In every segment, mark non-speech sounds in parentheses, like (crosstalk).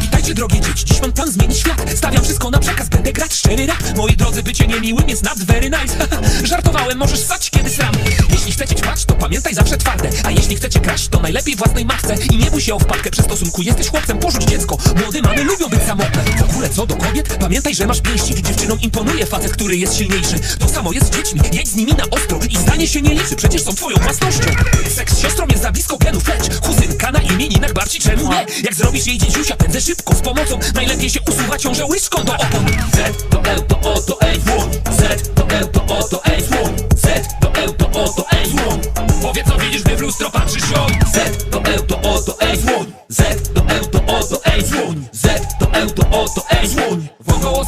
Witajcie drogie dzieci, dziś mam plan zmienić świat. Stawiam wszystko na przekaz, będę grać szczery rap. Moi drodzy, bycie niemiłym jest not very nice. (laughs) Żartowałem, możesz stać kiedy sram Jeśli chcecie ćpać, to pamiętaj zawsze twarde. A jeśli chcecie kraść, to najlepiej własnej matce. I nie bój się o wpadkę przy stosunku Jesteś chłopcem, porzuć dziecko. Młode mamy lubią być samotne. W ogóle co do kobiet, pamiętaj, że masz pięści. Dziewczynom imponuje facet, który jest silniejszy. To samo jest z dziećmi, jedź z nimi na ostro I zdanie się nie liczy, przecież są twoją własnością. Seks z siostrą jest za blisko genów, lecz Kuzynka na imieninach barci, czemu nie? Jak zrobisz jej dzieciusia, pędzę szybko z pomocą. Najlepiej się usuwa ciążę łyżką do opon Z to L to O to dłoń Z to L to O to Ej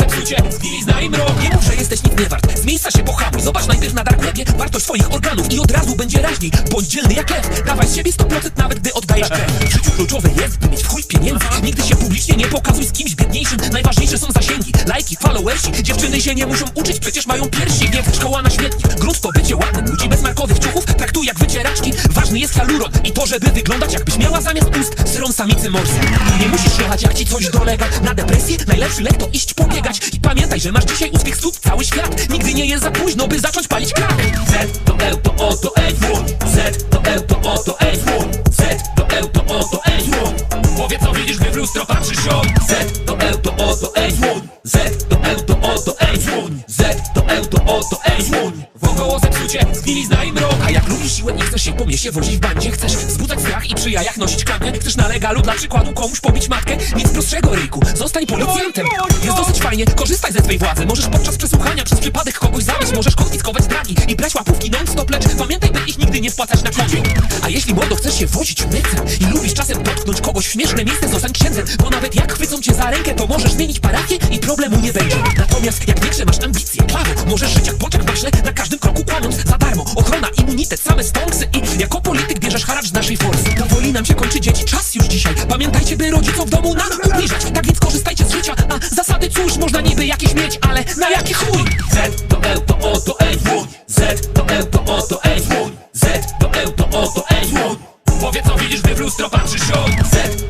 zepsucie, zgnilizna mrok Nie mów, że jesteś nic nie wart, z miejsca się pohamuj. Zobacz najpierw na dark webie wartość swoich organów I od razu będzie raźniej, bądź dzielny jak lew. Dawaj z siebie 100% nawet gdy oddajesz krew. W życiu kluczowe jest, by mieć w chuj pieniędzy. Nigdy się publicznie nie pokazuj z kimś biedniejszym. Najważniejsze są zasięgi, lajki, followersi. Dziewczyny się nie muszą uczyć, przecież mają piersi. Więc szkoła na śmietnik, grunt to bycie ładnym Ludzi bez markowych ciuchów i to, żeby wyglądać jakbyś miała zamiast ust Syrą samicy morsy. Nie musisz jechać jak ci coś dolega. Na depresję najlepszy lek to iść pobiegać. I pamiętaj, że masz dzisiaj uśmiech stóp cały świat Nigdy nie jest za późno, by zacząć palić krak. Z to L to O to Ej dłoń Z to L to O to Ej dłoń Z to L to O to Ej dłoń Powiedz co widzisz, gdy w lustro patrzysz ją Z to L to O to dłoń Z to L to O to dłoń Z to L to O to Ej siłę i chcesz się po mieście wozić w bandzie. Chcesz wzbudzać strach i przy jajach nosić klamkę. Chcesz na legalu dla przykładu komuś pobić matkę? Nic prostszego ryjku, zostań policjantem. Jest dosyć fajnie, korzystaj ze swej władzy. Możesz podczas przesłuchania przez przypadek kogoś zabić Możesz konfiskować dragi i brać łapówki non-stop. Lecz pamiętaj, by ich nigdy nie wpłacać na koncie. A jeśli młodo chcesz się wozić mycem I lubisz czasem dotknąć kogoś w śmieszne miejsce Zostań księdzem, bo nawet jak chwycą cię za rękę To możesz zmienić parafię i problemu nie będzie. Natomiast jak większe masz ambicje, prawo Możesz żyć jak maśle, na każdym kroku kłamiąc ochrona, immunitet, same stonksy I jako polityk bierzesz haracz z naszej forsy. Powoli nam się kończy dzieci, czas już dzisiaj. Pamiętajcie, by rodzicom w domu nam ubliżać Tak więc korzystajcie z życia, a zasady cóż Można niby jakieś mieć, ale na jaki chuj? Z to L to O to dłoń Z to L to O to dłoń Z to L to O to Ej dłoń Powiedz co widzisz, gdy w lustro patrzysz Z